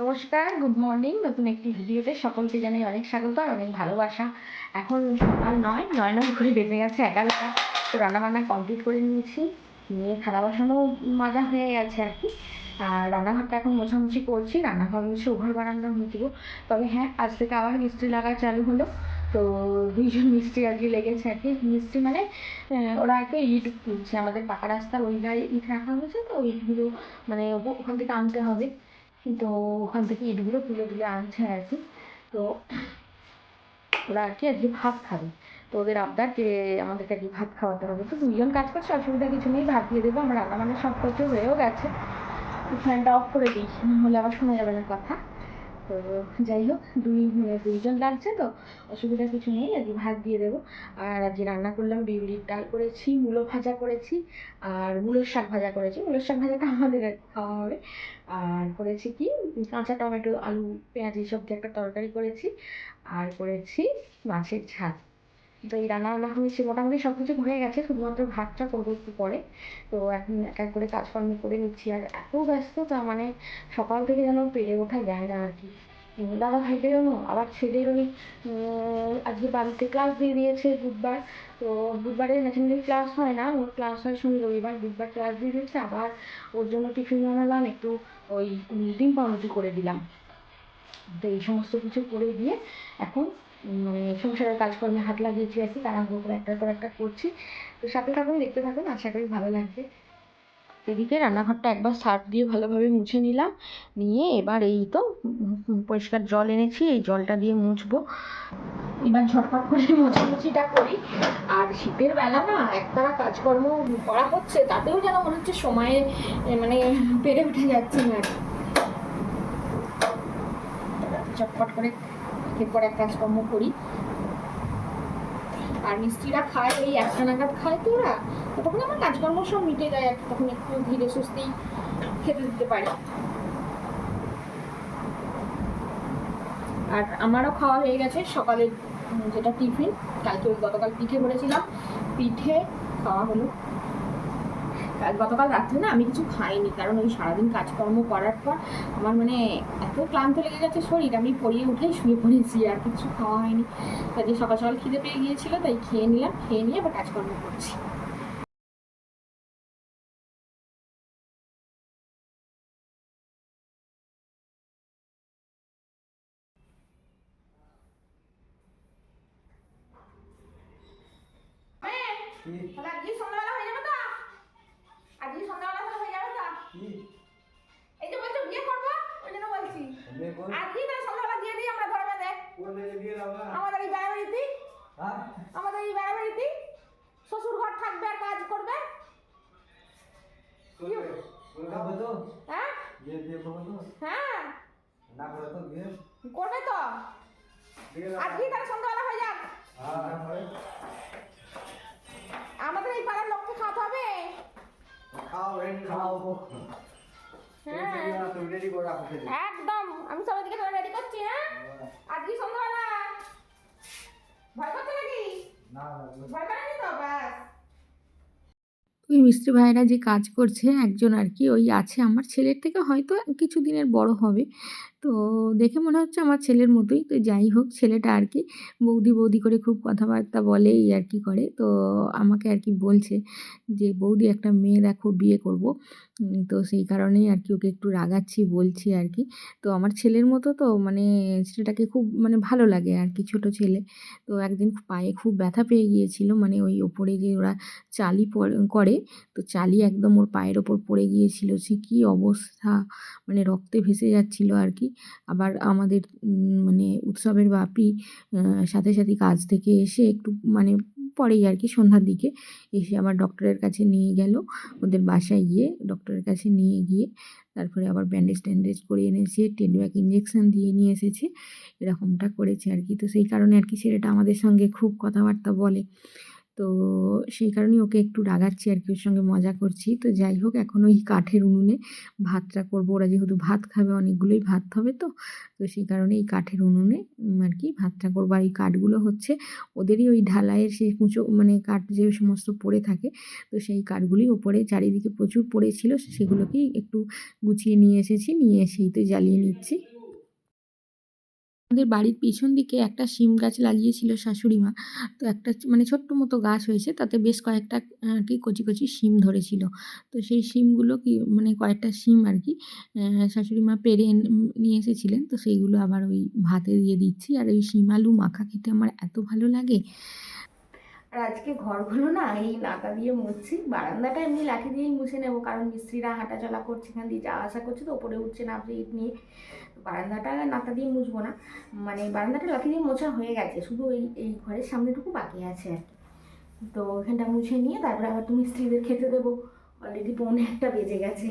নমস্কার good morning নতুন একটি ভিডিওতে সকলকে জানাই অনেক স্বাগত, আর অনেক ভালোবাসা। এখন সকাল নয় নয় নয় করে বেজে গেছে এগারোটা। তো রান্নাবান্না কমপ্লিট করে নিয়েছি। নিয়ে থালা বাসনও মাজা হয়ে গেছে আর কি। আর রান্নাঘরটা এখন মোছামুছি করছি, রান্নাঘর হচ্ছে উঘর বারান্দা মুছবো তবে হ্যাঁ আজ থেকে আবার মিস্ত্রি লাগা চালু হলো। তো দুইজন মিস্ত্রি আর কি লেগেছে আর কি। মিস্ত্রি মানে ওরা আর কি ইট তুলছে। আমাদের পাকা রাস্তার ওই গায়ে ইট রাখা হয়েছে তো, ইটগুলো মানে ওখান থেকে আনতে হবে। তো ওখান থেকে ইটগুলো তুলে তুলে আনছে আর কি। তো ওরা আর কি আজকে ভাত খাবে। তো ওদের আবদার যে আমাদেরকে কি ভাত খাওয়াতে হবে। তো দুজন কাজ করছে, অসুবিধা কিছু নেই, ভাত দিয়ে দেবো, আমার রান্না বান্না সব কিছু হয়েও গেছে। ফ্যানটা অফ করে দিই, নাহলে আবার শোনা যাবে না কথা। তো যাই হোক, দুই মানে দুইজন লাগছে তো, অসুবিধা কিছু নেই, আজকে ভাত দিয়ে দেবো। আর আজকে রান্না করলাম বিউলির ডাল করেছি, মুলো ভাজা করেছি, আর মূলোর শাক ভাজা করেছি। মুলোর শাক ভাজাটা আমাদের খাওয়া হবে। আর করেছি কি, কাঁচা টমেটো, আলু, পেঁয়াজ, এইসব দিয়ে একটা তরকারি করেছি। আর করেছি মাছের ঝাল। তো এই রান্না বান্না হয়েছে। মোটামুটি সব কিছু হয়ে গেছে, শুধুমাত্র ভাতটা করব একটু পরে। তো এখন এক এক করে কাজকর্ম করে নিচ্ছি। আর এত ব্যস্ততা মানে সকাল থেকে যেন পেরে ওঠা যায় না আর কি। দাদা ভাইকে জানো? আবার ছেলের ওই আজকে বাড়িতে ক্লাস দিয়ে দিয়েছে বুধবার। তো বুধবারে ন্যাশনাল ক্লাস হয় না, ওর ক্লাস হয় শনি, রবিবার। বুধবার ক্লাস দিয়ে দিয়েছে, আবার ওর জন্য টিফিন বানালাম, একটু ওই ডিম পাউরুটি করে দিলাম। তো এই সমস্ত কিছু করে দিয়ে এখন মানে সংসারের কাজকর্মে হাত লাগিয়েছি আর কি, তাড়াহুড়ো করে একটার পর একটা করছি। তো সাথে থাকুন, দেখতে থাকুন, আশা করি ভালো লাগবে। এদিকে রান্নাঘরটা একবার সার্ফ দিয়ে ভালোভাবে মুছে নিলাম। নিয়ে এবার এই তো পরিষ্কার জল এনেছি, এই জলটা দিয়ে মুছবো। এবার ঝটপট করে মোছামুছিটা করি। আর শীতের বেলা না, একতারা কাজকর্ম করা হচ্ছে, তাতেও যেন মনে হচ্ছে সময়ে মানে পেরে উঠে যাচ্ছে না। চটপট করে একের পর এক কাজকর্ম করি। আর মিস্ত্রিরা খায়, এই একটা নাগাদ খায় তো ওরা। তো তখন আমার কাজকর্ম সব মিটে যায়, আর তখন একটু ধীরে সুস্থেই খেতে দিতে পারি। আর আমারও খাওয়া হয়ে গেছে, সকালের যেটা টিফিন, কালকে গতকাল পিঠে করেছিলাম। পিঠে খাওয়া হলো। কাল গতকাল রাত্রে না আমি কিছু খাইনি কারণ ওই সারাদিন কাজকর্ম করার পর আমার মানে এত ক্লান্ত লেগে গেছে শরীর আমি পড়িয়ে উঠেই শুয়ে পড়েছি আর কিছু খাওয়া হয়নি। কাজে সকাল সকাল খিদে পেয়ে গিয়েছিল তাই খেয়ে নিলাম খেয়ে নিয়ে আবার কাজকর্ম করছি। কি? তাহলে আজকে সন্ধ্যাবেলা তো আজকে হয়ে যাবে তো। কি? এই যে বলছো বিয়ে করব? ওই জন্য বলছি। আজকেই তাহলে সন্ধ্যাবেলা দিয়ে দিই আমরা ধরে বেঁধে। কোন মেয়ে বিয়ে হবে আমাদের এই বেড়াবাড়িতে হ্যাঁ? আমাদের এই বেড়াবাড়িতে শ্বশুর ঘর থাকবে আর কাজ করবে। হ্যাঁ? হ্যাঁ? না করে তো বিয়ে? করবে তো? বিয়ে তাহলে সন্ধ্যাবেলা যাক। না করে আমাদের এই হবে হ্যাঁ। একদম। আমি সবাই দিকে রেডি করছি হ্যাঁ? আজকে সন্ধ্যাবেলা। ভয় করছে নাকি? ভয় তো? ব্যাস। ওই মিস্ত্রি ভাইরা যে কাজ করছে একজন আর কি ওই আছে। আমার ছেলের থেকে হয়তো কিছু দিনের বড় হবে। তো দেখে মনে হচ্ছে আমার ছেলের মতোই। তো যাই হোক, ছেলেটা আর কি বৌদি বৌদি করে খুব কথাবার্তা বলে, এই আর কি করে। তো আমাকে আর কি বলছে যে, বৌদি একটা মেয়ে দেখো, বিয়ে করব। তো সেই কারণেই আর কি ওকে একটু রাগাচ্ছি, বলছি আর কি। তো আমার ছেলের মতো তো মানে ছেলেটাকে খুব মানে ভালো লাগে আর কি, ছোট ছেলে। তো একদিন পায়ে খুব ব্যথা পেয়ে গিয়েছিল মানে ওই ওপরে যে ওরা চালি করে, তো চালি একদম ওর পায়ের ওপর পড়ে গিয়েছিল। সে কী অবস্থা? মানে রক্তে ভেসে যাচ্ছিল আর কি। আবার আমাদের মানে উৎসবের বাপি সাথে সাথে কাজ থেকে এসে একটু মানে পরেই আর কি সন্ধ্যার দিকে এসে আবার ডক্টরের কাছে নিয়ে গেল। ওদের বাসায় গিয়ে ডক্টরের কাছে নিয়ে গিয়ে তারপরে আবার ব্যান্ডেজ ট্যান্ডেজ করে এনেছে টেনব্যাক ইঞ্জেকশন দিয়ে নিয়ে এসেছে, এরকমটা করেছে আর কি। তো সেই কারণে আর কি ছেলেটা আমাদের সঙ্গে খুব কথাবার্তা বলে। তো সেই কারণেই ওকে একটু রাগাচ্ছি আর কি, ওর সঙ্গে মজা করছি। তো যাই হোক, এখন ওই কাঠের উনুনে ভাতটা করব। ওরা যেহেতু ভাত খাবে, অনেকগুলোই ভাত হবে তো তো সেই কারণে এই কাঠের উনুনে আর কি ভাতটা করব। আর এই কাঠগুলো হচ্ছে ওদেরই ওই ঢালাইয়ের সেই কুঁচো মানে কাঠ যে সমস্ত পড়ে থাকে, তো সেই কাঠগুলি ওপরে চারিদিকে প্রচুর পড়েছিল, সেগুলোকেই একটু গুছিয়ে নিয়ে এসেছি, নিয়ে এসেই তো জ্বালিয়ে নিচ্ছি। আমাদের বাড়ির পিছন দিকে একটা শিম গাছ লাগিয়েছিল শাশুড়ি মা। তো একটা মানে ছোট্ট মতো গাছ হয়েছে, তাতে বেশ কয়েকটা কি কচি কচি শিম ধরেছিল। তো সেই শিমগুলো কি মানে কয়েকটা শিম আর কি শাশুড়ি মা পেরে নিয়ে এসেছিলেন। তো সেইগুলো আবার ওই ভাতে দিয়ে দিচ্ছি। আর ওই শিম আলু মাখা খেতে আমার এত ভালো লাগে। আর আজকে ঘরগুলো না এই নাতা দিয়ে মুছছি। বারান্দাটা এমনি লাঠি দিয়েই মুছে নেব, কারণ মিস্ত্রিরা হাঁটাচলা করছে এখান দিয়ে যাওয়া আসা করছে তো ওপরে উঠছে না আপনি ইট নিয়ে। বারান্দাটা নাতা দিয়ে মুছবো না। মানে বারান্দাটা লাঠি দিয়ে মোছা হয়ে গেছে, শুধু এই এই ঘরের সামনেটুকু বাকি আছে আর কি। তো এখানটা মুছে নিয়ে তারপরে আবার তো মিস্ত্রিদের খেতে দেবো। অলরেডি পৌনে একটা বেজে গেছে।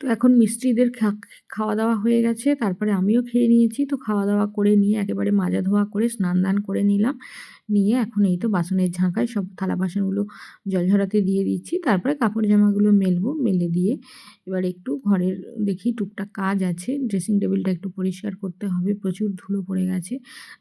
তো এখন মিস্ত্রিদের খাওয়া দাওয়া হয়ে গেছে, তারপরে আমিও খেয়ে নিয়েছি। তো খাওয়া দাওয়া করে নিয়ে একেবারে মাজা ধোয়া করে স্নান দান করে নিলাম। নিয়ে এখন এই তো বাসনের ঝাঁকায় সব থালা বাসনগুলো জল ঝরাতে দিয়ে দিচ্ছি। তারপরে কাপড় জামাগুলো মেলবো, মেলে দিয়ে এবার একটু ঘরের দেখি টুকটাক কাজ আছে। ড্রেসিং টেবিলটা একটু পরিষ্কার করতে হবে, প্রচুর ধুলো পড়ে গেছে।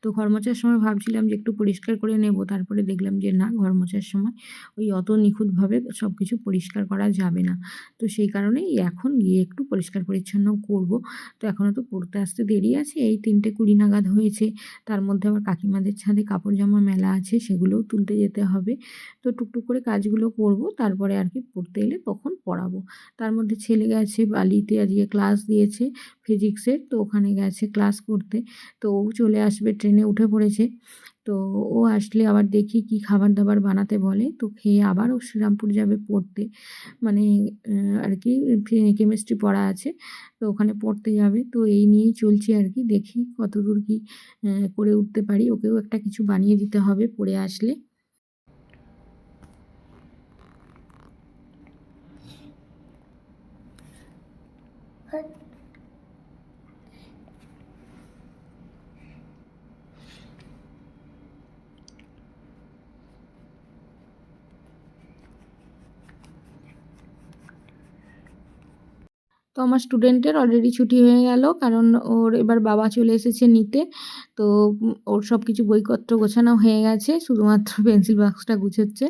তো ঘর মোছার সময় ভাবছিলাম যে একটু পরিষ্কার করে নেব, তারপরে দেখলাম যে না, ঘর মোছার সময় ওই অত নিখুঁতভাবে সব কিছু পরিষ্কার করা যাবে না। তো সেই কারণেই এখন গিয়ে একটু পরিষ্কার পরিচ্ছন্ন করব। তো এখনও তো পড়তে আসতে দেরি আছে, এই তিনটে কুড়ি নাগাদ হয়েছে। তার মধ্যে আবার কাকিমাদের ছাদে কাপড় জামা মেলা আছে সেগুলোও তুলতে যেতে হবে। তো টুকটুক করে কাজগুলো করব, তারপরে আর কি পড়তে এলে তখন পড়াবো। তার মধ্যে ছেলে গেছে, বালিতে আজকে ক্লাস দিয়েছে ফিজিক্সের, তো ওখানে গেছে ক্লাস করতে। তো ও চলে আসবে, ট্রেনে উঠে পড়েছে। তো ও আসলে আবার দেখি কি খাবার দাবার বানাতে বলে। তো খেয়ে আবার ও শ্রীরামপুর যাবে পড়তে। মানে আর কি কেমিস্ট্রি পড়া আছে। তো ওখানে পড়তে যাবে। তো এই নিয়েই চলছে আর কি, দেখি কত দূর কি করে উঠতে পারি। ওকেও একটা কিছু বানিয়ে দিতে হবে পড়ে আসলে। তো আমার স্টুডেন্টের অলরেডি ছুটি হয়ে গেল, কারণ ওর এবার বাবা চলে এসেছে নিতে। তো ওর সব কিছু বইপত্র গোছানো হয়ে গেছে, শুধুমাত্র পেন্সিল বাক্সটা গুছোচ্ছে।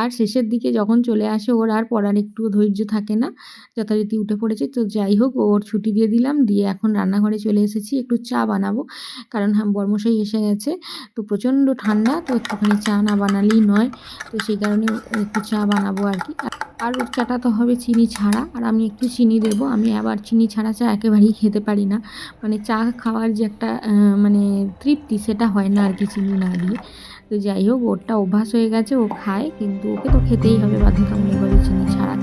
আর শেষের দিকে যখন চলে আসে ওর, আর পড়ার একটু ধৈর্য থাকে না, যথারীতি উঠে পড়েছে। তো যাই হোক, ওর ছুটি দিয়ে দিলাম, দিয়ে এখন রান্নাঘরে চলে এসেছি, একটু চা বানাবো, কারণ হ্যাঁ বর্মশাই এসে গেছে। তো প্রচণ্ড ঠান্ডা, তো একটুখানি চা না বানালেই নয়। তো সেই কারণে একটু চা বানাবো আর কি। আর রূপচাটা চাটা তো হবে চিনি ছাড়া। আর আমি একটু চিনি দেবো। আমি আবার চিনি ছাড়া চা একেবারেই খেতে পারি না। মানে চা খাওয়ার যে একটা মানে তৃপ্তি, সেটা হয় না আর কি চিনি না দিয়ে। তো যাই হোক, ওরটা অভ্যাস হয়ে গেছে, ও খায়। কিন্তু ওকে তো খেতেই হবে বাধ্যতামূলকভাবে চিনি ছাড়া।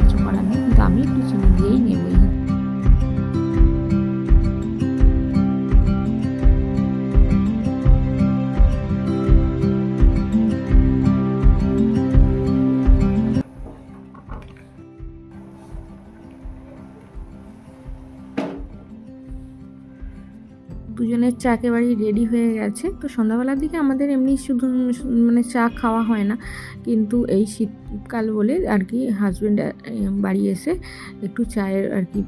দুজনের চা একেবারেই রেডি হয়ে গেছে। তো সন্ধ্যাবেলার দিকে আমাদের এমনি শুধু মানে চা খাওয়া হয় না। কিন্তু এই শীতকাল বলে আর কি হাজব্যান্ড বাড়ি এসে একটু চায়ের আর কি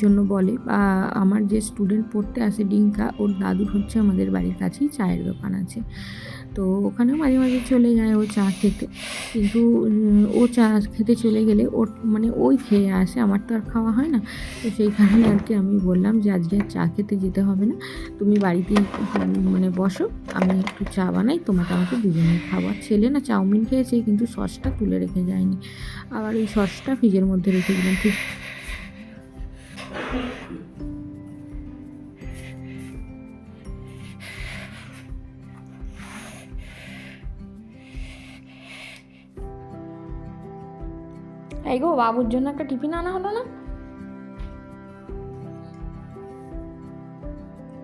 জন্য বলে। বা আমার যে স্টুডেন্ট পড়তে আসে ডিঙ্কা, ওর দাদুর হচ্ছে আমাদের বাড়ির কাছেই চায়ের দোকান আছে। তো ওখানেও মাঝে মাঝে চলে যায় ও চা খেতে। কিন্তু ও চা খেতে চলে গেলে ওর মানে ওই খেয়ে আসে, আমার তো আর খাওয়া হয় না। তো সেই কারণে আর কি আমি বললাম যে, আজকে আর চা খেতে যেতে হবে না। তুমি বাড়িতেই মানে বসো, আমি একটু চা বানাই, তোমাকে আমাকে দুজনেই খাব আর ছেলে না, চাউমিন খেয়েছে, কিন্তু সসটা তুলে রেখে যায়নি। আবার ওই সসটা ফ্রিজের মধ্যে রেখে দিলাম, ঠিক? এই গো, বাবুর জন্য একটা টিফিন আনা হলো না?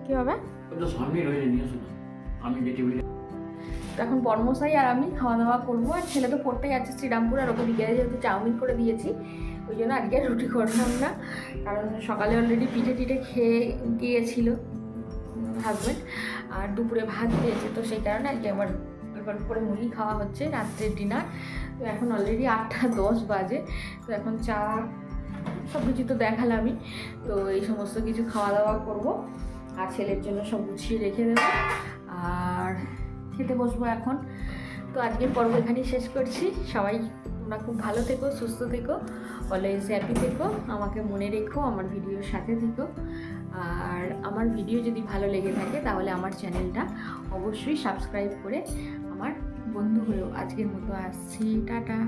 কি হবে আমি যে তো এখন বর্মশাই আর আমি খাওয়া দাওয়া করব। আর ছেলে তো পড়তে গেছে শ্রীরামপুর, আর ওকে বিকেলে যেহেতু চাউমিন করে দিয়েছি, ওই জন্য আজকে রুটি করলাম না। কারণ সকালে অলরেডি পিঠে টিঠে খেয়ে গিয়েছিল হাজব্যান্ড আর দুপুরে ভাত খেয়েছে তো সেই কারণে আজকে আমার অল্প করে মুড়ি খাওয়া হচ্ছে, রাত্রের ডিনার তো এখন অলরেডি আটটা দশ বাজে। তো এখন চা সব কিছু তো দেখালামই। তো এই সমস্ত কিছু খাওয়া দাওয়া করব। আর ছেলের জন্য সব গুছিয়ে রেখে দেবো। আর খেতে বসবো এখন। তো আজকের পর্ব এখানেই শেষ করছি। সবাই তোমরা খুব ভালো থেকো, সুস্থ থেকো অলওয়েজ হ্যাপি থেকো, আমাকে মনে রেখো, আমার ভিডিওর সাথে থেকো। আর আমার ভিডিও যদি ভালো লেগে থাকে, তাহলে আমার চ্যানেলটা অবশ্যই সাবস্ক্রাইব করে আমার বন্ধু হলো আজকের মতো আসছি। টাটা।